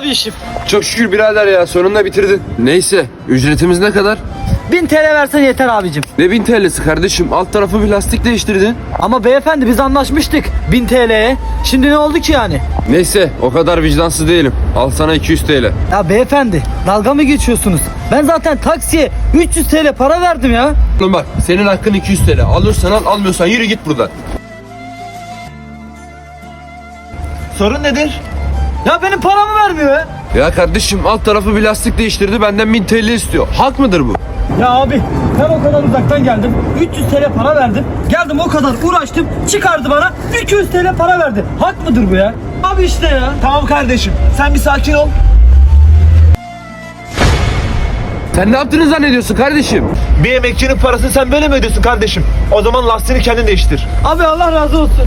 abi işim. Çok şükür birader ya sonunda bitirdin. Neyse ücretimiz ne kadar? 1000 TL versen yeter abicim. Ne bin TL'si kardeşim alt tarafı bir lastik değiştirdin. Ama beyefendi biz anlaşmıştık 1000 TL'ye. Şimdi ne oldu ki yani? Neyse o kadar vicdansız değilim. Al sana 200 TL. Ya beyefendi dalga mı geçiyorsunuz? Ben zaten taksiye 300 TL para verdim ya. Oğlum bak senin hakkın 200 TL. Alırsan al almıyorsan yürü git buradan. Sorun nedir? Ya benim paramı vermiyor ya. Ya kardeşim alt tarafı bir lastik değiştirdi benden 1000 TL istiyor. Hak mıdır bu? Ya abi ben o kadar uzaktan geldim. 300 TL para verdim. Geldim o kadar uğraştım. Çıkardı bana 200 TL para verdi. Hak mıdır bu ya? Abi işte ya. Tamam kardeşim. Sen bir sakin ol. Sen ne yaptığını zannediyorsun kardeşim? Bir emekçinin parasını sen böyle mi ödüyorsun kardeşim? O zaman lastiğini kendin değiştir. Abi Allah razı olsun.